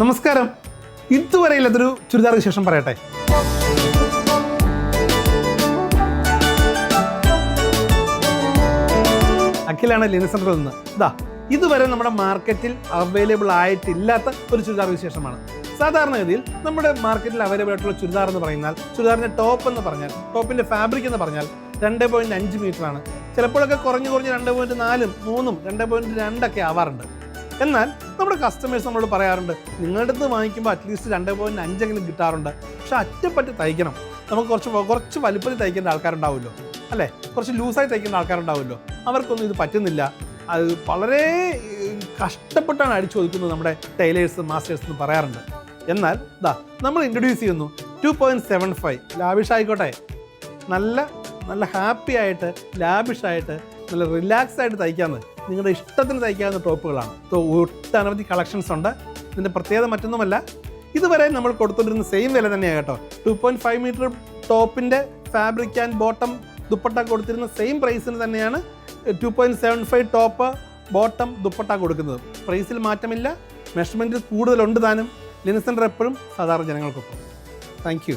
നമസ്കാരം. ഇതുവരെ ഇല്ലാത്തൊരു ചുരിദാർ വിശേഷം പറയട്ടെ. അഖിലാണ് ലിന സെന്ററിൽ നിന്ന്. ഇതാ ഇതുവരെ നമ്മുടെ മാർക്കറ്റിൽ അവൈലബിൾ ആയിട്ടില്ലാത്ത ഒരു ചുരിദാർ വിശേഷമാണ് സാധാരണഗതിയിൽ നമ്മുടെ മാർക്കറ്റിൽ അവൈലബിൾ ആയിട്ടുള്ള ചുരിദാർ എന്ന് പറഞ്ഞാൽ ചുരിദാറിന്റെ ടോപ്പ് എന്ന് പറഞ്ഞാൽ ടോപ്പിന്റെ ഫാബ്രിക് എന്ന് പറഞ്ഞാൽ രണ്ട് പോയിന്റ് അഞ്ച് മീറ്ററാണ് ചിലപ്പോഴൊക്കെ കുറഞ്ഞ് കുറഞ്ഞ് രണ്ട് പോയിന്റ് നാലും മൂന്നും രണ്ട് പോയിന്റ് രണ്ടൊക്കെ ആവാറുണ്ട്. എന്നാൽ നമ്മുടെ കസ്റ്റമേഴ്സ് നമ്മളോട് പറയാറുണ്ട് നിങ്ങളുടെ അടുത്ത് വാങ്ങിക്കുമ്പോൾ അറ്റ്ലീസ്റ്റ് രണ്ട് പോയിന്റ് അഞ്ചെങ്കിലും കിട്ടാറുണ്ട്. പക്ഷെ അറ്റപ്പറ്റി തയ്ക്കണം. നമുക്ക് കുറച്ച് കുറച്ച് വലുപ്പത്തിൽ തയ്ക്കേണ്ട ആൾക്കാരുണ്ടാവുമല്ലോ അല്ലേ? കുറച്ച് ലൂസായി തയ്ക്കേണ്ട ആൾക്കാരുണ്ടാവുമല്ലോ. അവർക്കൊന്നും ഇത് പറ്റുന്നില്ല. അത് വളരെ കഷ്ടപ്പെട്ടാണ് അടിച്ചു ഒതുക്കുന്നത് നമ്മുടെ ടൈലേഴ്സ് മാസ്റ്റേഴ്സ് എന്ന് പറയാറുണ്ട്. എന്നാൽ ഇതാ നമ്മൾ ഇൻട്രൊഡ്യൂസ് ചെയ്യുന്നു two point seven five lavish ആയിക്കോട്ടെ. നല്ല നല്ല ഹാപ്പി ആയിട്ട് ലാവിഷ് ആയിട്ട് നല്ല റിലാക്സ് ആയിട്ട് തയ്ക്കാമെന്ന് നിങ്ങളുടെ ഇഷ്ടത്തിന് തയ്ക്കാവുന്ന ടോപ്പുകളാണ്. ഒട്ടനവധി കളക്ഷൻസ് ഉണ്ട്. ഇതിന്റെ പ്രത്യേകത മറ്റൊന്നുമല്ല ഇതുവരെ നമ്മൾ കൊടുത്തുകൊണ്ടിരുന്ന സെയിം വില തന്നെയാണ് കേട്ടോ. ടു പോയിന്റ് ഫൈവ് മീറ്റർ ടോപ്പിന്റെ ഫാബ്രിക് ആൻഡ് ബോട്ടം ദുപ്പട്ട കൊടുത്തിരുന്ന സെയിം പ്രൈസിന് തന്നെയാണ് two point seven five top bottom dupatta കൊടുക്കുന്നത്. പ്രൈസിൽ മാറ്റമില്ല മെഷർമെന്റ് കൂടുതലുണ്ട് താനും. ലിനിസന്റെ എപ്പോഴും സാധാരണ ജനങ്ങൾക്കൊപ്പം. Thank you